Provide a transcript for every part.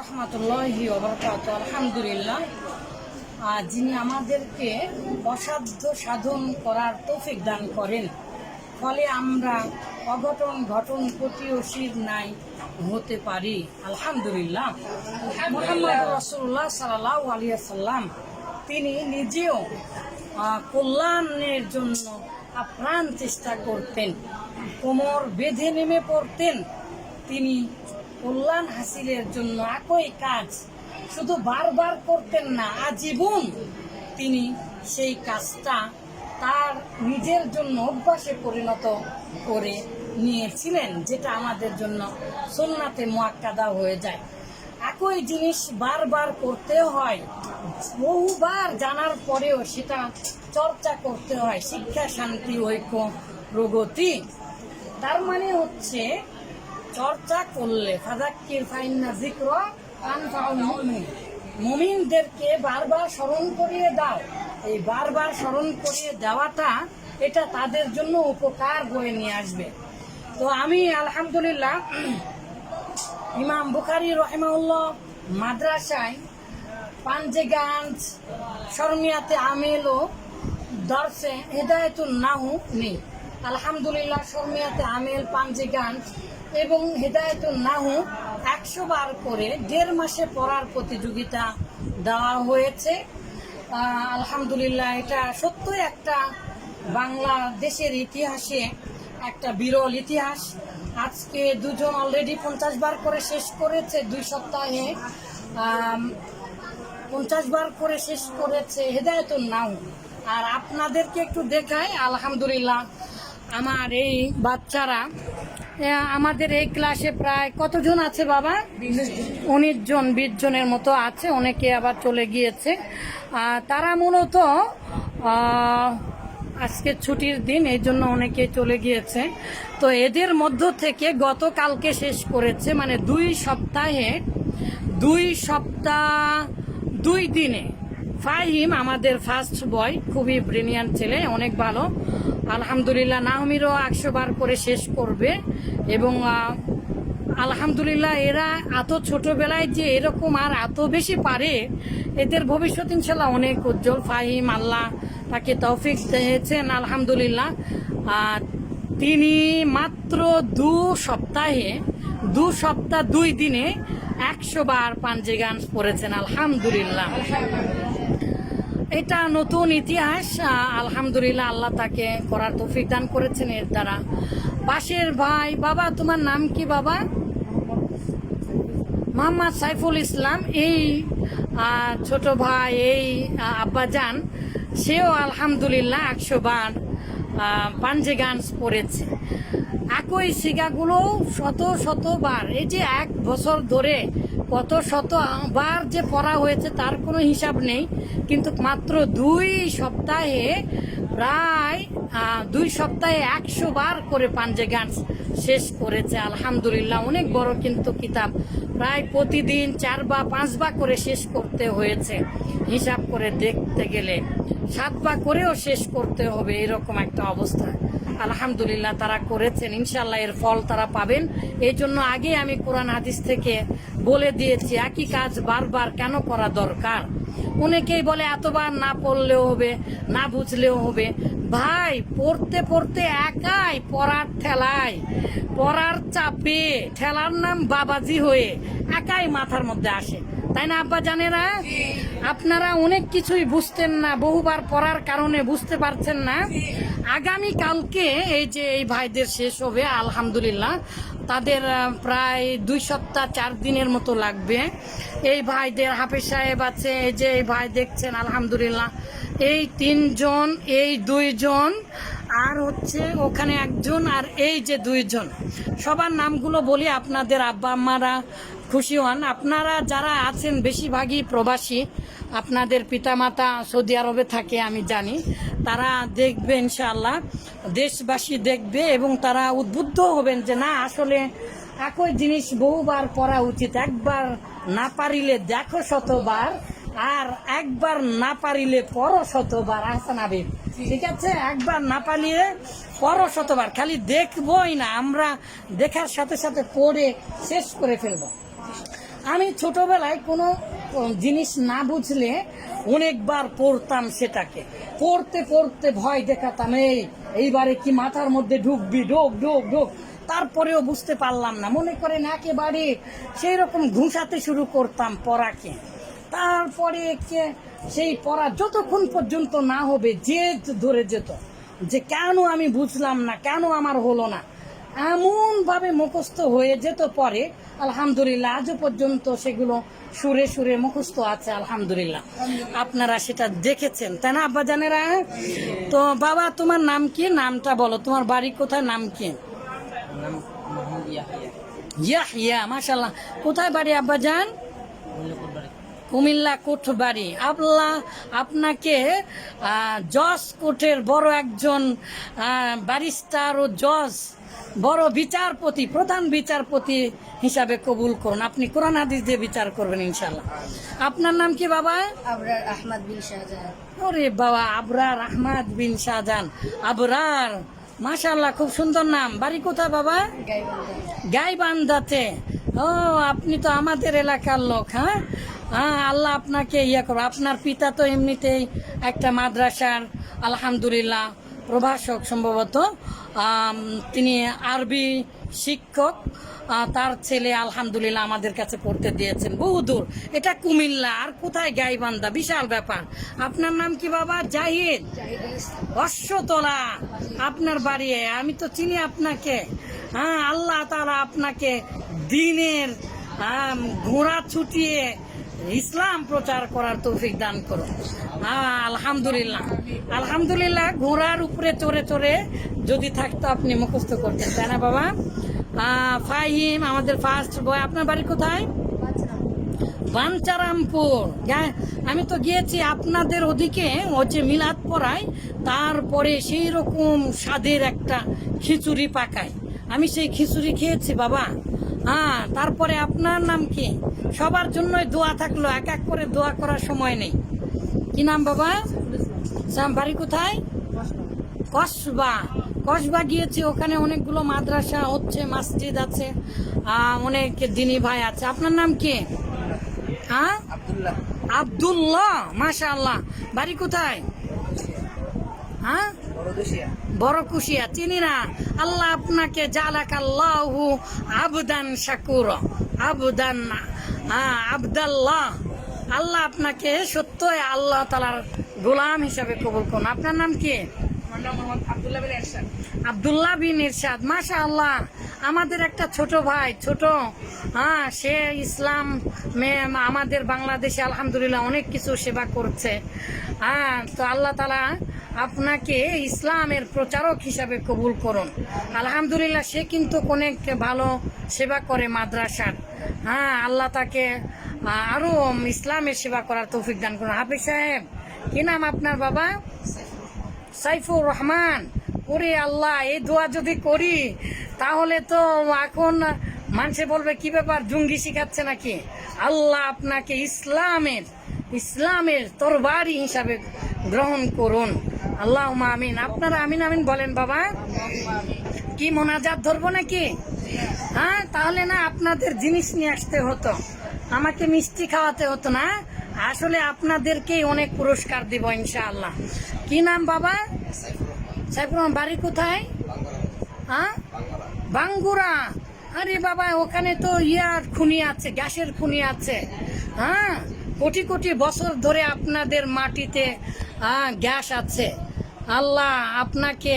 রহমতুল্লাহি আলহামদুলিল্লাহ। যিনি আমাদেরকে অসাধ্য সাধন করার তৌফিক দান করেন, ফলে আমরা অঘটন, ঘটন প্রতিবেশীর নাই হতে পারি। আলহামদুলিল্লাহ। মোহাম্মদ রসুল্লাহ সাল্লাহ আলিয়া সাল্লাম তিনি নিজেও কল্যাণের জন্য আপ্রাণ চেষ্টা করতেন, কোমর বেঁধে নেমে পড়তেন। তিনি কল্যাণ হাসিলের জন্য একই কাজ। শুধু বারবার করতেন না, আজীবন তিনি সেই কাজটা তার নিজের জন্য অভ্যাসে পরিণত করে নিয়েছিলেন, যেটা আমাদের জন্য সোননাথে মোয়াক্কাদা হয়ে যায়। একই জিনিস বারবার করতে হয়, বহুবার জানার পরেও সেটা চর্চা করতে হয়, শিক্ষা, শান্তি, ঐক্য, প্রগতি। তার মানে হচ্ছে চর্চা করলে, ফাদাক্কির ফাইন্না জিক্র মুমিনদেরকে বারবার স্মরণ করিয়ে দাও। এই বারবার স্মরণ করিয়ে দেওয়াটা, এটা তাদের জন্য উপকার বয়ে নিয়ে আসবে। তো আমি, আলহামদুলিল্লাহ, ইমাম বুখারি রহেমাউল্লাহ মাদ্রাসায় পাঞ্জেগাঞ্জ শর্মিয়াতে আমেল ও দর্শে হেদায়তুল নাহু নেই। আলহামদুলিল্লাহ শর্মিয়াতে আমেল, পাঞ্জেগাঞ্জ এবং হেদায়তুল নাহু একশো বার করে দেড় মাসে পড়ার প্রতিযোগিতা দেওয়া হয়েছে। আলহামদুলিল্লাহ, এটা সত্যই একটা বাংলাদেশের ইতিহাসে একটা বিরল ইতিহাস। আজকে দুজন অলরেডি পঞ্চাশ বার করে শেষ করেছে দুই সপ্তাহে। পঞ্চাশ বার করে শেষ করেছে হেদায়তুল নাও আর আপনাদেরকে একটু দেখাই, আলহামদুলিল্লাহ, আমার এই বাচ্চারা আমাদের এই ক্লাসে প্রায় কতজন আছে বাবা? উনিশ জন, বিশ জনের মতো আছে, অনেকে আবার চলে গিয়েছে। তারা মূলত আজকে ছুটির দিন, এই জন্য অনেকে চলে গিয়েছে। তো এদের মধ্য থেকে গতকালকে শেষ করেছে মানে দুই সপ্তাহে, দুই সপ্তাহ, দুই দিনে ফাহিম, আমাদের ফার্স্ট বয় খুবই ব্রিলিয়ান্ট ছেলে, অনেক ভালো। আলহামদুলিল্লাহ, নাহমিরও একশো বার করে শেষ করবে এবং আলহামদুলিল্লাহ, এরা এত ছোটবেলায় যে এরকম আর এত বেশি পারে, এদের ভবিষ্যৎ ইনশাল্লাহ অনেক উজ্জ্বল। ফাহিম, আল্লাহ তাকে তৌফিক দিয়েছেন, আলহামদুলিল্লাহ। আর তিনি মাত্র দু সপ্তাহে, দু সপ্তাহ দুই দিনে একশো বার পাঞ্জে গান পড়েছেন আলহামদুলিল্লাহ। এটা নতুন ইতিহাস আলহামদুলিল্লাহ আল্লাহ তাকে করার তৌফিক দান করেছেন এর দ্বারা। পাশের ভাই, বাবা, তোমার নাম কি বাবা? মোহাম্মদ সাইফুল ইসলাম। এই ছোট ভাই, এই আব্বাজান, সেও আলহামদুলিল্লাহ একশো বার পাঞ্জে গান পড়েছে। একই শিগাগুলো শত শতবার এই যে এক বছর ধরে কত শত বার যে পড়া হয়েছে তার কোনো হিসাব নেই, কিন্তু মাত্র দুই সপ্তাহে প্রায় দুই সপ্তাহে একশো বার করে পাঞ্জে গান শেষ করেছে। আলহামদুলিল্লাহ, অনেক বড় কিন্তু কিতাব। প্রায় প্রতিদিন চার বা পাঁচ বা করে শেষ করতে হয়েছে, হিসাব করে দেখতে গেলে। সাত বা করেও শেষ করতে হবে, এরকম একটা অবস্থা। আলহামদুলিল্লাহ তারা করেছেন। ইনশাল্লাহ এর ফল তারা পাবেন। এই জন্য আগে আমি কোরআন হাদিস থেকে বলে দিয়েছি একই কাজ বারবার কেন করা দরকার? অনেকেই বলে এতবার না পড়লেও হবে না বুঝলেও হবে। ভাই পড়তে পড়তে একাই পড়ার ঠেলায় পড়ার চাপে ঠেলার নাম বাবাজি হয়ে একাই মাথার মধ্যে আসে। তাই না আব্বা জানেরা আপনারা অনেক কিছুই বুঝতেন না বহুবার পড়ার কারণে বুঝতে পারছেন না? আগামী কালকে এই যে এই ভাইদের শেষ হবে, আলহামদুলিল্লাহ। তাদের প্রায় দুই সপ্তাহ, চার দিনের মতো লাগবে। এই ভাইদের, হাফিজ সাহেব আছে, এই যে এই ভাই দেখছেন, আলহামদুলিল্লাহ। এই তিনজন, এই দুইজন, আর হচ্ছে ওখানে একজন আর এই যে দুইজন। সবার নামগুলো বলি, আপনাদের আব্বা আম্মারা খুশি হন। আপনারা যারা আছেন, বেশিরভাগই প্রবাসী, আপনাদের পিতামাতা সৌদি আরবে থাকে, আমি জানি। তারা দেখবে ইনশাআল্লাহ, দেশবাসী দেখবে এবং তারা উদ্বুদ্ধ হবেন যে না, আসলে একই জিনিস বহুবার পড়া উচিত। একবার না পারিলে দেখো শতবার, আর একবার না পারিলে পর শতবার। আহসান ঠিক আছে? একবার না পারিলে পর শতবার। খালি দেখবই না, আমরা দেখার সাথে সাথে পড়ে শেষ করে ফেলব। আমি ছোটবেলায় কোনো জিনিস না বুঝলে অনেকবার পড়তাম সেটাকে। পড়তে পড়তে ভয় দেখাতাম, এই, এইবারে কি মাথার মধ্যে ঢুকবি? ঢোক ঢোক ঢোক। তারপরেও বুঝতে পারলাম না। মনে করেন একেবারে সেই রকম ঘুষাতে শুরু করতাম পড়াকে। তারপরে সেই পড়া যতক্ষণ পর্যন্ত না হবে জেদ ধরে যেত, যে কেন আমি বুঝলাম না, কেন আমার হলো না এমন ভাবে মুখস্থ হয়ে যেত পরে আলহামদুলিল্লাহ আজও পর্যন্ত সেগুলো সুরে সুরে মুখস্থ আছে আলহামদুলিল্লাহ। আপনারা সেটা দেখেছেন তাই না আব্বাজানেরা তো বাবা তোমার নাম কি? নামটা বলো তোমার বাড়ি কোথায় নাম কি? ইয়াহিয়া। ইয়া ইয়া মাশাল্লাহ কোথায় বাড়ি আব্বাজান কুমিল্লা কোটবাড়ি। আল্লাহ আপনাকে জজ কোর্টের বড় একজন আহ, ব্যারিস্টার ও জজ বড় বিচারপতি প্রধান বিচারপতি হিসাবে কবুল করুন। আপনি কোরআন হাদিস দিয়ে বিচার করবেন ইনশাল্লাহ আপনার নাম কি বাবা? আবরার আহমদ বিন শাহজাহান। ওরে বাবা আবরার আহমদ বিন শাহজান আবরার মাশাল্লাহ খুব সুন্দর নাম। বাড়ি কোথায় বাবা? গাইবান্ধা গাইবান্ধাতে। ও আপনি তো আমাদের এলাকার লোক হ্যাঁ? হ্যাঁ আল্লাহ আপনাকে ইয়ে করো আপনার পিতা তো এমনিতেই একটা মাদ্রাসার আলহামদুলিল্লাহ প্রভাষক সম্ভবত তিনি আরবি শিক্ষক তার ছেলে আলহামদুলিল্লাহ আমাদের কাছে পড়তে দিয়েছেন বহুদূর এটা কুমিল্লা, আর কোথায় গাইবান্ধা? বিশাল ব্যাপার। আপনার নাম কি বাবা? জাহিদ। অশ্বতলা। আপনার বাড়ি আমি তো চিনি আপনাকে। হ্যাঁ আল্লাহ তারা আপনাকে দিনের ঘোড়া ছুটিয়ে ইসলাম প্রচার করার তৌফিক দান করো। হ্যাঁ আলহামদুলিল্লাহ। আলহামদুলিল্লাহ, ঘোড়ার উপরে চড়ে চড়ে যদি থাকতো আপনি মুখস্থ করতেন, তাই না বাবা? ফাহিম, আমাদের ফার্স্ট বয় আপনার বাড়ি কোথায়? বাঞ্চারামপুর। যা- আমি তো গিয়েছি আপনাদের ওদিকে যে মিলাদ পড়ায়, তারপরে সেই রকম স্বাদের একটা খিচুড়ি পাকায়। আমি সেই খিচুড়ি খেয়েছি বাবা। হ্যাঁ তারপরে আপনার নাম কি? সবার জন্যই দোয়া থাকল এক এক করে দোয়া করার সময় নেই। কি নাম বাবা? সাম বাড়ি কোথায়? কসবা। কসবা গিয়েছি ওখানে অনেকগুলো মাদ্রাসা হচ্ছে মসজিদ আছে অনেক দিনী ভাই আছে। আপনার নাম কি? হ্যাঁ? আব্দুল্লাহ। আব্দুল্লাহ মাশাআল্লাহ। বাড়ি কোথায়? হ্যাঁ? বড় কুশিয়া চিনি না? আল্লাহ আপনাকে জালাক আল্লাহু আবদান শাকুর আবদান হ্যাঁ আবদাল্লাহ। আল্লাহ আপনাকে সত্যই আল্লাহ তালার গোলাম হিসাবে কবুল করুন। আপনার নাম কি? আব্দুল্লাহ বিন এরশাদ। মাশা আল্লাহ আমাদের একটা ছোট ভাই ছোট। হ্যাঁ সে ইসলাম আমাদের বাংলাদেশে আলহামদুলিল্লাহ অনেক কিছু সেবা করছে। হ্যাঁ তো আল্লাহ তালা আপনাকে ইসলামের প্রচারক হিসাবে কবুল করুন। আলহামদুলিল্লাহ সে কিন্তু অনেক ভালো সেবা করে মাদ্রাসার। হ্যাঁ আল্লাহ তাকে আহ, আরও ইসলামের সেবা করার তৌফিক দান করুন। হাফিজ সাহেব কি নাম আপনার বাবা? সাইফুর রহমান, ওরে আল্লাহ, এই দোয়া যদি করি, তাহলে তো এখন মানুষে বলবে, কি ব্যাপার, জঙ্গি শিখাচ্ছে নাকি? আল্লাহ আপনাকে ইসলামের ইসলামের তরবারি হিসাবে গ্রহণ করুন। আল্লাহ আমিন। আপনারা আমিন আমিন বলেন বাবা। কি মোনাজাত ধরবো নাকি? হ্যাঁ তাহলে না আপনাদের জিনিস নিয়ে আসতে হতো। আমাকে মিষ্টি খাওয়াতে হতো না। আসলে আপনাদেরকেই অনেক পুরস্কার দিব ইনশাআল্লাহ। কি নাম বাবা? সাইফুরহমান বাড়ি কোথায়? হ্যাঁ? বাঙ্গুরা। আরে বাবা ওখানে তো ইয়ার খুনি আছে গ্যাসের খুনি আছে। হ্যাঁ? কোটি কোটি বছর ধরে আপনাদের মাটিতে গ্যাস আছে। আল্লাহ আপনাকে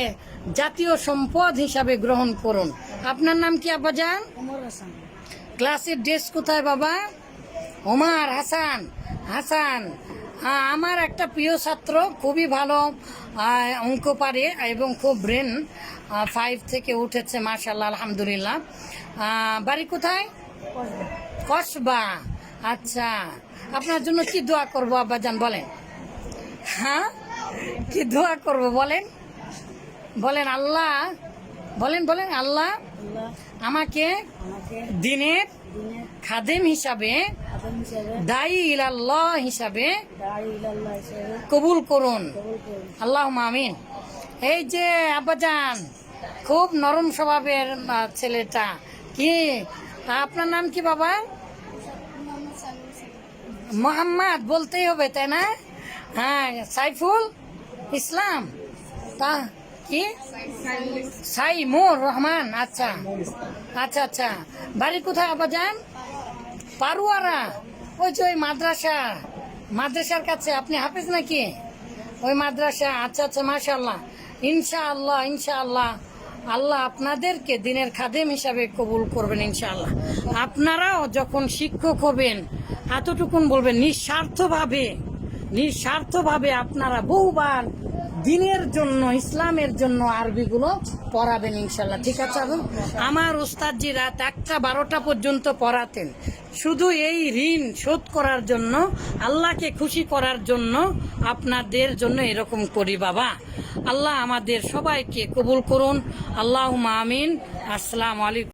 জাতীয় সম্পদ হিসাবে গ্রহণ করুন। আপনার নাম কি আব্বাজান ক্লাসের ড্রেস কোথায় বাবা? ওমার হাসান। হাসান আমার একটা প্রিয় ছাত্র খুবই ভালো অঙ্ক পারে এবং খুব ব্রেন ফাইভ থেকে উঠেছে মার্শাল্লাহ আলহামদুলিল্লাহ। বাড়ি কোথায়? কসবা। আচ্ছা আপনার জন্য কি দোয়া করব আব্বাজান বলেন। হ্যাঁ? কি দোয়া করব বলেন। বলেন আল্লাহ। বলেন বলেন আল্লাহ। আমাকে দিনের খাদেম হিসেবে দায়ী ইলাল্লাহ হিসাবে কবুল করুন। আল্লাহ মামিন এই যে আব্বাজান খুব নরম স্বভাবের ছেলেটা। কি? আপনার নাম কি বাবা? মোহাম্মদ বলতেই হবে তাই না? হ্যাঁ সাইফুল ইসলাম। তা কি? সাইমুর রহমান আচ্ছা। আচ্ছা আচ্ছা। বাড়ি কোথায় আবাজান পারুয়ারা, ওই যে ওই মাদ্রাসা, মাদ্রাসার কাছে, আপনি হাফিজ নাকি? ওই মাদ্রাসা আচ্ছা আচ্ছা মাশাল্লাহ ইনশাআল্লাহ ইনশাআল্লাহ। আল্লাহ আপনাদেরকে দিনের খাদেম হিসাবে কবুল করবেন, ইনশাআল্লাহ। আপনারাও যখন শিক্ষক হবেন, এতটুকুন বলবেন, নিঃস্বার্থভাবে নিঃস্বার্থভাবে আপনারা বহুবার দিনের জন্য, ইসলামের জন্য আরবিগুলো পড়াবেন ইনশাল্লাহ। ঠিক আছে, আবু? আমার ওস্তাদজি রাত একটা বারোটা পর্যন্ত পড়াতেন। শুধু এই ঋণ শোধ করার জন্য, আল্লাহকে খুশি করার জন্য আপনাদের জন্য এরকম করি বাবা। আল্লাহ আমাদের সবাইকে কবুল করুন। আল্লাহ আমিন। আসসালামু আলাইকুম।